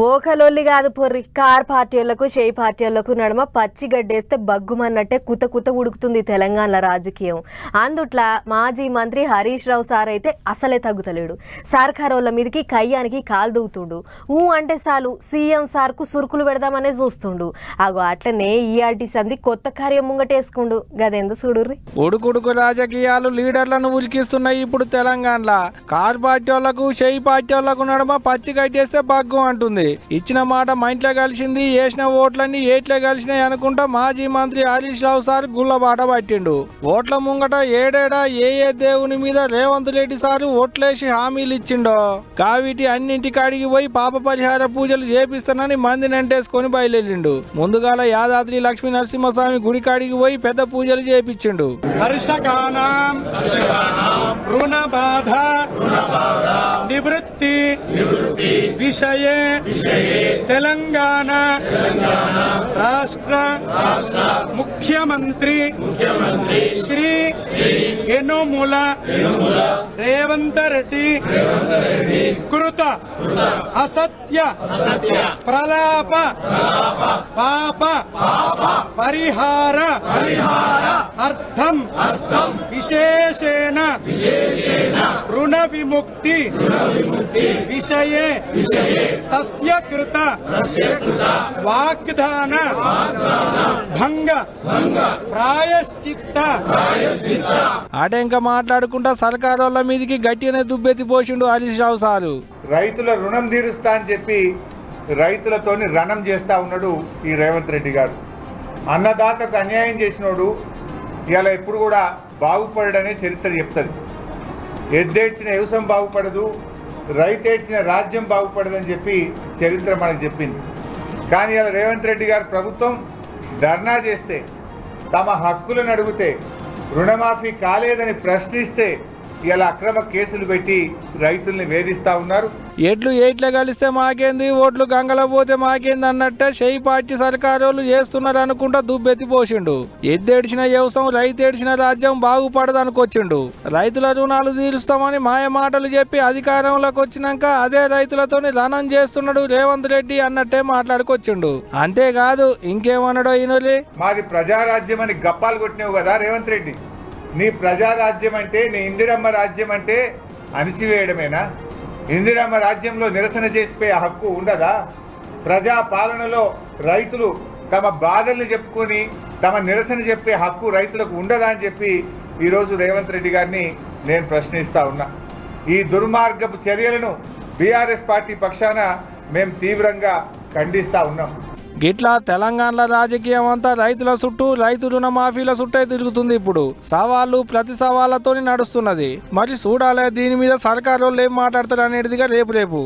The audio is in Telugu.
ఓకలొల్లి కాదు పొర్రి. కార్ పార్టీలకు షే పార్టీలకు నడుమ పచ్చి గడ్డేస్తే బగ్గుమన్నట్టే కుత కుత ఉడుకుతుంది తెలంగాణ రాజకీయం. అందుట్లా మాజీ మంత్రి హరీష్ రావు సార్ అయితే అసలే తగ్గుతలేడు. సర్కారోళ్ళ మీదకి కయ్యానికి కాలు దూవుతుండు ఊ అంటే చాలు సీఎం సార్కు సురుకులు పెడదామనే చూస్తుండు. అగో అట్లనే ఈఆర్టీ సంది కొత్త కార్యం ముంగటేసుకుండు. గదెందు చూడుర్రి. ఉడుకుడుకు రాజకీయాలు లీడర్లను ఉలికిస్తున్నాయి ఇప్పుడు తెలంగాణలో. కార్ పార్టీ వాళ్ళకు షెయి పార్టీ వాళ్ళకు నడమ పచ్చి గడ్డేస్తే బగ్గు అంటుంది. ఇచ్చిన మాట మా ఇంట్లో కలిసింది వేసిన ఓట్లన్నీ ఏట్లే కలిసినాయి అనుకుంటా మాజీ మంత్రి హరీష్ రావు సార్ గుళ్ళబాట పట్టిండు. ఓట్ల ముంగట ఏడేడా ఏ ఏ దేవుని మీద రేవంత్ రెడ్డి సారు ఓట్లేసి హామీలు ఇచ్చిండో? కావిటి అన్నింటికి అడిగి పోయి పాప పరిహార పూజలు చేపిస్తానని మందిని అంటేసుకొని బయలుదేరిండు. ముందుగాల యాదాద్రి లక్ష్మీ నరసింహస్వామి గుడి కాడికి పోయి పెద్ద పూజలు చేపించిండు హర్షకానాం రుణబాధ నివృత్తి. విషయే. తెలంగాణ. రాష్ట్ర. ముఖ్యమంత్రి. శ్రీ. యనుముల రేవంత్ రెడ్డి. కృత. అసత్య. ప్రలాప. పాప. పరిహార. అర్థం. విశేషేణ. రుణ విముక్తి. విషయే. తస్య కృత. వాగ్దాన. భంగ. ప్రాయశ్చిత్త. ఆట ఇంకా మాట్లాడుకుంటా సర్కారు వాళ్ళ మీదకి గట్టిగానే దుబ్బెత్తి పోసిండు హరీష్ రావు సారు. రైతుల రుణం తీరుస్తా అని చెప్పి రైతులతోని రణం చేస్తా ఉన్నాడు ఈ రేవంత్ రెడ్డి గారు. అన్నదాతకు అన్యాయం చేసినోడు ఇవాళ ఎప్పుడు కూడా బాగుపడడనే చరిత్ర చెప్తుంది. ఎద్దేడ్చిన వ్యవసాయం బాగుపడదు రైతు ఏడ్చిన రాజ్యం బాగుపడదని చెప్పి చరిత్ర మనకు చెప్పింది. కానీ ఇలా రేవంత్ రెడ్డి గారు ప్రభుత్వం ధర్నా చేస్తే తమ హక్కులను అడిగితే రుణమాఫీ కాలేదని ప్రశ్నిస్తే ఇలా అక్రమ కేసులు పెట్టి రైతుల్ని వేధిస్తా ఉన్నారు. ఎడ్లు ఏట్లే కలిస్తే మాకేంది? ఓట్లు గంగల పోతే మాకేంది అన్నట్టే షెయి పార్టీ సర్కారోళ్ళు చేస్తున్నారు అనుకుంటా దుబ్బెత్తి పోసిండు. ఎద్దేడిచిన వ్యవసాయం రైతు ఏడిచిన రాజ్యం బాగుపడదు అనుకొచ్చిండు రైతుల రుణాలు తీరుస్తామని మాయ మాటలు చెప్పి అధికారంలోకి వచ్చినాక అదే రైతులతోని రణం చేస్తున్నాడు రేవంత్ రెడ్డి అన్నట్టే మాట్లాడుకొచ్చిండు. అంతేకాదు ఇంకేమన్నాడో ఈయనోలి మాది ప్రజారాజ్యం అని గప్పాలు కొట్టినావు కదా రేవంత్ రెడ్డి. నీ ప్రజారాజ్యం అంటే నీ ఇందిరమ్మ రాజ్యం అంటే అణిచివేయడమేనా? ఇందిరమ్మ రాజ్యంలో నిరసన చేసిపోయే హక్కు ఉండదా? ప్రజా పాలనలో రైతులు తమ బాధల్ని చెప్పుకొని తమ నిరసన చెప్పే హక్కు రైతులకు ఉండదా అని చెప్పి ఈరోజు రేవంత్ రెడ్డి గారిని నేను ప్రశ్నిస్తా ఉన్నా. ఈ దుర్మార్గపు చర్యలను బీఆర్ఎస్ పార్టీ పక్షాన మేము తీవ్రంగా ఖండిస్తూ ఉన్నాం. గిట్లా తెలంగాణలో రాజకీయం అంతా రైతుల చుట్టూ రైతు రుణమాఫీల చుట్టే తిరుగుతుంది ఇప్పుడు. సవాళ్ళు ప్రతి సవాళ్ళతోనే నడుస్తున్నది. మరి చూడాలి దీని మీద సర్కారు ఏం మాట్లాడతారు అనేటిదిగా రేపు రేపు.